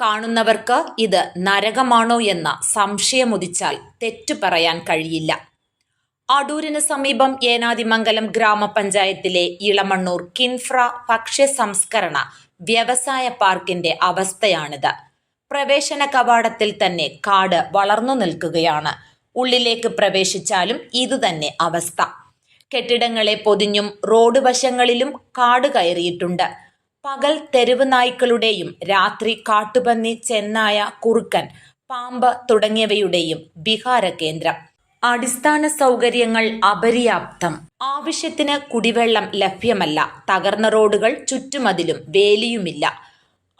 കാണുന്നവർക്ക് ഇത് നരകമാണോ എന്ന സംശയമുദിച്ചാൽ തെറ്റു പറയാൻ കഴിയില്ല. അടൂരിന് സമീപം ഏനാതിമംഗലം ഗ്രാമപഞ്ചായത്തിലെ ഇളമണ്ണൂർ കിൻഫ്ര ഭക്ഷ്യ സംസ്കരണ വ്യവസായ പാർക്കിന്റെ അവസ്ഥയാണിത്. പ്രവേശന കവാടത്തിൽ തന്നെ കാട് വളർന്നു നിൽക്കുകയാണ്. ഉള്ളിലേക്ക് പ്രവേശിച്ചാലും ഇതുതന്നെ അവസ്ഥ. കെട്ടിടങ്ങളെ പൊതിഞ്ഞും റോഡ് വശങ്ങളിലും കാട് കയറിയിട്ടുണ്ട്. പകൽ തെരുവ് നായ്ക്കളുടെയും രാത്രി കാട്ടുപന്നി ചെന്നായ കുറുക്കൻ പാമ്പ് തുടങ്ങിയവയുടെയും വിഹാര കേന്ദ്രം അടിസ്ഥാന സൗകര്യങ്ങൾ അപര്യാപ്തം. ആവശ്യത്തിന് കുടിവെള്ളം ലഭ്യമല്ല. തകർന്ന റോഡുകൾ ചുറ്റുമതിലും വേലിയുമില്ല.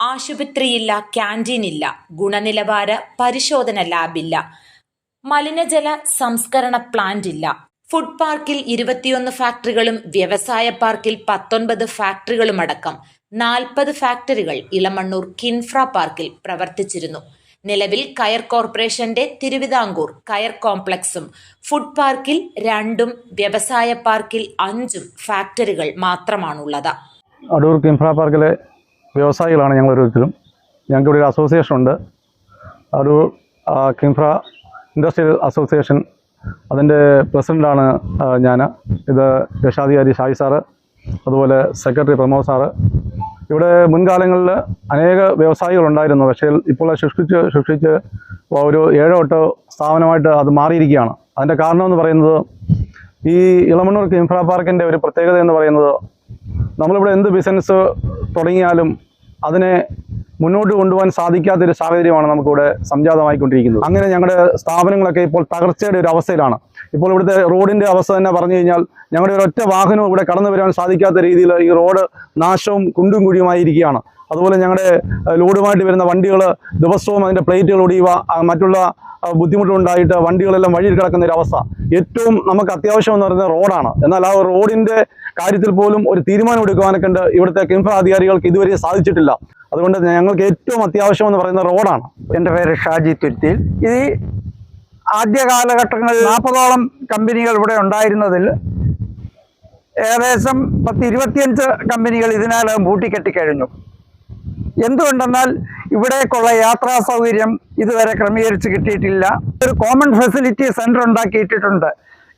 ആശുപത്രിയില്ല ക്യാന്റീനില്ല ഗുണനിലവാര പരിശോധന ലാബില്ല. മലിനജല സംസ്കരണ പ്ലാന്റ് ഇല്ല ഫുഡ് പാർക്കിൽ ഇരുപത്തിയൊന്ന് ഫാക്ടറികളും വ്യവസായ പാർക്കിൽ പത്തൊൻപത് ഫാക്ടറികളും അടക്കം നാൽപ്പത് ഫാക്ടറികൾ ഇളമണ്ണൂർ കിൻഫ്ര പാർക്കിൽ പ്രവർത്തിച്ചിരുന്നു. നിലവിൽ കയർ കോർപ്പറേഷന്റെ തിരുവിതാംകൂർ കയർ കോംപ്ലക്സും ഫുഡ് പാർക്കിൽ രണ്ടും വ്യവസായ പാർക്കിൽ അഞ്ചും ഫാക്ടറികൾ മാത്രമാണുള്ളത്. അടൂർ കിൻഫ്ര പാർക്കിലെ വ്യവസായികളാണ് ഞങ്ങൾ ഓരോരുത്തരും ഞങ്ങൾക്ക് ഇവിടെ ഒരു അസോസിയേഷൻ ഉണ്ട്. അടൂർ കിൻഫ്ര ഇൻഡസ്ട്രിയൽ അസോസിയേഷൻ അതിന്റെ പ്രസിഡന്റാണ് ഞാൻ ഇത് രക്ഷാധികാരി ഷായി സാറ് അതുപോലെ സെക്രട്ടറി പ്രമോദ് സാറ്. ഇവിടെ മുൻകാലങ്ങളിൽ അനേക വ്യവസായികളുണ്ടായിരുന്നു പക്ഷേ ഇപ്പോൾ ശുഷ്കിച്ച് ശുഷ്കിച്ച് ഒരു ഏഴോ എട്ടോ സ്ഥാപനമായിട്ട് അത് മാറിയിരിക്കുകയാണ്. അതിന്റെ കാരണം എന്ന് പറയുന്നത് ഈ ഇളമണ്ണൂർ ഇൻഫ്രാ പാർക്കിന്റെ ഒരു പ്രത്യേകത എന്ന് പറയുന്നത് നമ്മളിവിടെ എന്ത് ബിസിനസ് തുടങ്ങിയാലും അതിനെ മുന്നോട്ട് കൊണ്ടുപോകാൻ സാധിക്കാത്തൊരു സാഹചര്യമാണ് നമുക്കിവിടെ സംജാതമായിക്കൊണ്ടിരിക്കുന്നത്. അങ്ങനെ ഞങ്ങളുടെ സ്ഥാപനങ്ങളൊക്കെ ഇപ്പോൾ തകർച്ചയുടെ ഒരു അവസ്ഥയിലാണ്. ഇപ്പോൾ ഇവിടുത്തെ റോഡിന്റെ അവസ്ഥ തന്നെ പറഞ്ഞു കഴിഞ്ഞാൽ ഞങ്ങളുടെ ഒരൊറ്റ വാഹനവും ഇവിടെ കടന്നു വരാൻ സാധിക്കാത്ത രീതിയിൽ ഈ റോഡ് നാശവും കുണ്ടും കുഴിയുമായിരിക്കുകയാണ്. അതുപോലെ ഞങ്ങളുടെ ലോഡുമായിട്ട് വരുന്ന വണ്ടികൾ ദിവസവും അതിന്റെ പ്ലേറ്റുകൾ ഒടിയുക മറ്റുള്ള ബുദ്ധിമുട്ടുണ്ടായിട്ട് വണ്ടികളെല്ലാം വഴിയിൽ കിടക്കുന്ന ഒരു അവസ്ഥ. ഏറ്റവും നമുക്ക് അത്യാവശ്യം എന്ന് പറയുന്നത് റോഡാണ്. എന്നാൽ ആ റോഡിന്റെ കാര്യത്തിൽ പോലും ഒരു തീരുമാനം എടുക്കുവാനൊക്കെ ഉണ്ട് ഇവിടുത്തെ കിംഫ അധികാരികൾക്ക് ഇതുവരെ സാധിച്ചിട്ടില്ല. അതുകൊണ്ട് ഞങ്ങൾക്ക് ഏറ്റവും അത്യാവശ്യം എന്ന് പറയുന്ന റോഡാണ്. എന്റെ പേര് ഷാജി തുരുത്തിയിൽ ഈ ആദ്യ കാലഘട്ടങ്ങളിൽ നാൽപ്പതോളം കമ്പനികൾ ഇവിടെ ഉണ്ടായിരുന്നതിൽ ഏകദേശം പത്ത് ഇരുപത്തിയഞ്ച് കമ്പനികൾ ഇതിനകം പൂട്ടിക്കെട്ടിക്കഴിഞ്ഞു എന്തുകൊണ്ടെന്നാൽ ഇവിടേക്കുള്ള യാത്രാ സൗകര്യം ഇതുവരെ ക്രമീകരിച്ച് കിട്ടിയിട്ടില്ല. ഒരു കോമൺ ഫെസിലിറ്റി സെന്റർ ഉണ്ടാക്കിയിട്ടിട്ടുണ്ട്.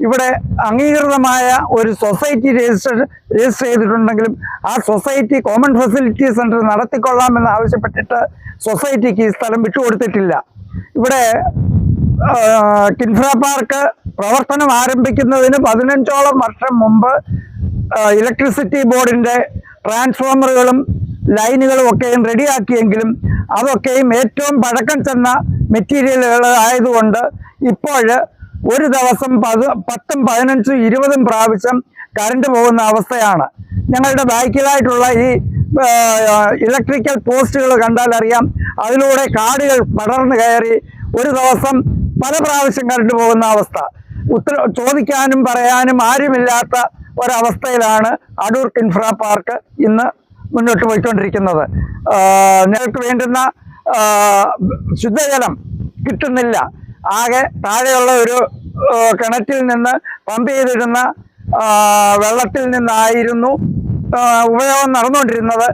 ഇവിടെ അംഗീകൃതമായ ഒരു സൊസൈറ്റി രജിസ്റ്റർ രജിസ്റ്റർ ചെയ്തിട്ടുണ്ടെങ്കിലും ആ സൊസൈറ്റി കോമൺ ഫെസിലിറ്റി സെന്റർ നടത്തിക്കൊള്ളാമെന്ന് ആവശ്യപ്പെട്ടിട്ട് സൊസൈറ്റിക്ക് ഈ സ്ഥലം വിട്ടുകൊടുത്തിട്ടില്ല. ഇവിടെ കിൻഫ്ര പാർക്ക് പ്രവർത്തനം ആരംഭിക്കുന്നതിന് പതിനഞ്ചോളം വർഷം മുമ്പ് ഇലക്ട്രിസിറ്റി ബോർഡിന്റെ ട്രാൻസ്ഫോമറുകളും ലൈനുകളും ഒക്കെയും റെഡിയാക്കിയെങ്കിലും അതൊക്കെയും ഏറ്റവും പഴക്കം ചെന്ന മെറ്റീരിയലുകൾ ആയതുകൊണ്ട് ഇപ്പോൾ ഒരു ദിവസം പത് പത്തും പതിനഞ്ചും ഇരുപതും പ്രാവശ്യം കറണ്ട് പോകുന്ന അവസ്ഥയാണ്. ഞങ്ങളുടെ ബാക്കിലായിട്ടുള്ള ഈ ഇലക്ട്രിക്കൽ പോസ്റ്റുകൾ കണ്ടാൽ അറിയാം. അതിലൂടെ കാടുകൾ പടർന്നു കയറി ഒരു ദിവസം പല പ്രാവശ്യം കറണ്ട് പോകുന്ന അവസ്ഥ. ഉത്തര ചോദിക്കാനും പറയാനും ആരുമില്ലാത്ത ഒരവസ്ഥയിലാണ് അടൂർ ഇൻഫ്രാ പാർക്ക് ഇന്ന് മുന്നോട്ട് പോയിക്കൊണ്ടിരിക്കുന്നത്. ഞങ്ങൾക്ക് വേണ്ടുന്ന ശുദ്ധജലം കിട്ടുന്നില്ല. ആകെ താഴെയുള്ള ഒരു കിണറ്റിൽ നിന്ന് പമ്പ് ചെയ്തിരുന്ന വെള്ളത്തിൽ നിന്നായിരുന്നു ഉപയോഗം നടന്നുകൊണ്ടിരുന്നത്.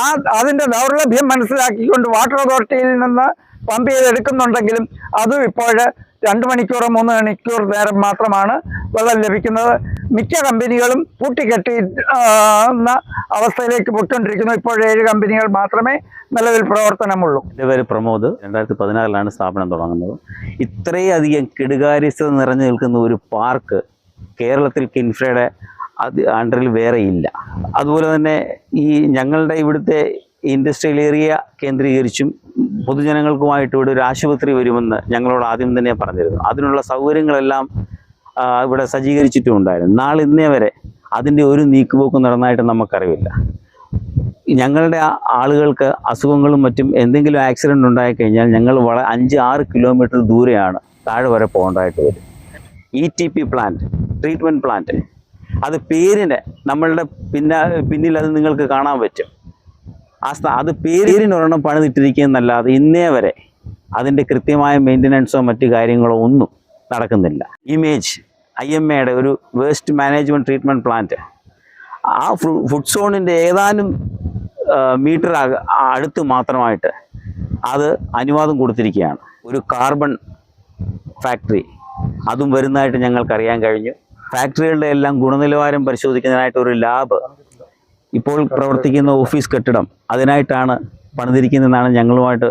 ആ അതിന്റെ ദൗർലഭ്യം മനസ്സിലാക്കിക്കൊണ്ട് വാട്ടർ അതോറിറ്റിയിൽ നിന്ന് പമ്പ് ചെയ്തെടുക്കുന്നുണ്ടെങ്കിലും അതും ഇപ്പോൾ രണ്ട് മണിക്കൂറോ മൂന്ന് മണിക്കൂർ നേരം മാത്രമാണ് വെള്ളം ലഭിക്കുന്നത്. മിക്ക കമ്പനികളും പൂട്ടിക്കെട്ടി അവസ്ഥയിലേക്ക് പൊയ്ക്കൊണ്ടിരിക്കുന്നു. ഇപ്പോൾ ഏഴ് കമ്പനികൾ മാത്രമേ നിലവിൽ പ്രവർത്തനമുള്ളൂ. എന്റെ പേര് പ്രമോദ്. രണ്ടായിരത്തി പതിനാറിലാണ് സ്ഥാപനം തുടങ്ങുന്നത്. ഇത്രയധികം കെടുകാര്യസ്ഥത നിറഞ്ഞു നിൽക്കുന്ന ഒരു പാർക്ക് കേരളത്തിൽ കിൻഫ്രയുടെ അത് അണ്ടറിൽ വേറെ ഇല്ല. അതുപോലെ തന്നെ ഈ ഞങ്ങളുടെ ഇവിടുത്തെ ഇൻഡസ്ട്രിയൽ ഏരിയ കേന്ദ്രീകരിച്ചും പൊതുജനങ്ങൾക്കുമായിട്ട് ഇവിടെ ഒരു ആശുപത്രി വരുമെന്ന് ഞങ്ങളോട് ആദ്യം തന്നെ പറഞ്ഞിരുന്നു. അതിനുള്ള സൗകര്യങ്ങളെല്ലാം ഇവിടെ സജ്ജീകരിച്ചിട്ടുണ്ടായിരുന്നു നാളെ ഇന്നേ വരെ അതിന്റെ ഒരു നീക്കുപോക്കും നടന്നതായിട്ട് നമുക്കറിവില്ല. ഞങ്ങളുടെ ആളുകൾക്ക് അസുഖങ്ങളും മറ്റും എന്തെങ്കിലും ആക്സിഡന്റ് ഉണ്ടായിക്കഴിഞ്ഞാൽ ഞങ്ങൾ വള അഞ്ച് ആറ് കിലോമീറ്റർ ദൂരെയാണ് താഴെ വരെ പോകേണ്ടതായിട്ട് വരും. E T P plant treatment plant അത് പേരിന് നമ്മളുടെ പിന്നാ പിന്നിൽ അത് നിങ്ങൾക്ക് കാണാൻ പറ്റും. ആ അത് പേരിനൊരെണ്ണം പണിതിട്ടിരിക്കുന്നല്ലാതെ ഇന്നേ വരെ അതിന്റെ കൃത്യമായ മെയിന്റനൻസോ മറ്റു കാര്യങ്ങളോ ഒന്നും നടക്കുന്നില്ല. ഇമേജ് ഐ എം എയുടെ ഒരു വേസ്റ്റ് മാനേജ്മെന്റ് ട്രീറ്റ്മെന്റ് പ്ലാന്റ് ആ ഫുഡ് സോണിന്റെ ഏതാനും മീറ്റർ അടുത്ത് മാത്രമായിട്ട് അത് അനുവാദം കൊടുത്തിരിക്കുകയാണ്. ഒരു കാർബൺ ഫാക്ടറി അതും വരുന്നതായിട്ട് ഞങ്ങൾക്കറിയാൻ കഴിഞ്ഞു. ഫാക്ടറികളുടെ എല്ലാം ഗുണനിലവാരം പരിശോധിക്കുന്നതിനായിട്ട് ഒരു ലാബ് ഇപ്പോൾ പ്രവർത്തിക്കുന്ന ഓഫീസ് കെട്ടിടം അതിനായിട്ടാണ് പണിതിരിക്കുന്നതെന്നാണ് ഞങ്ങളുമായിട്ട്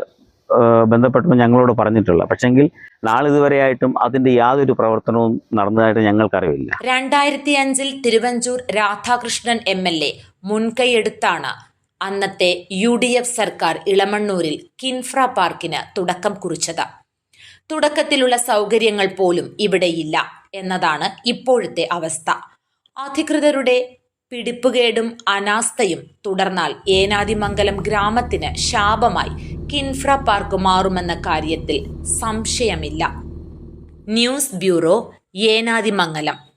ബന്ധപ്പെട്ടപ്പോൾ ഞങ്ങളോട് പറഞ്ഞിട്ടുള്ളത്. പക്ഷെങ്കിൽ നാളിതുവരെയായിട്ടും അതിന്റെ യാതൊരു പ്രവർത്തനവും നടന്നതായിട്ട് ഞങ്ങൾക്കറിയില്ല രണ്ടായിരത്തി അഞ്ചിൽ Thiruvanchoor Radhakrishnan M L A മുൻകൈയെടുത്താണ് അന്നത്തെ യു ഡി എഫ് സർക്കാർ ഇളമണ്ണൂരിൽ കിൻഫ്ര പാർക്കിന് തുടക്കം കുറിച്ചത്. തുടക്കത്തിലുള്ള സൗകര്യങ്ങൾ പോലും ഇവിടെയില്ല എന്നതാണ് ഇപ്പോഴത്തെ അവസ്ഥ. അധികൃതരുടെ പിടിപ്പുകേടും അനാസ്ഥയും തുടർന്നാൽ ഏനാദിമംഗലം ഗ്രാമത്തിന് ശാപമായി കിൻഫ്ര പാർക്ക് മാറുമെന്ന കാര്യത്തിൽ സംശയമില്ല. News bureau Enadimangalam.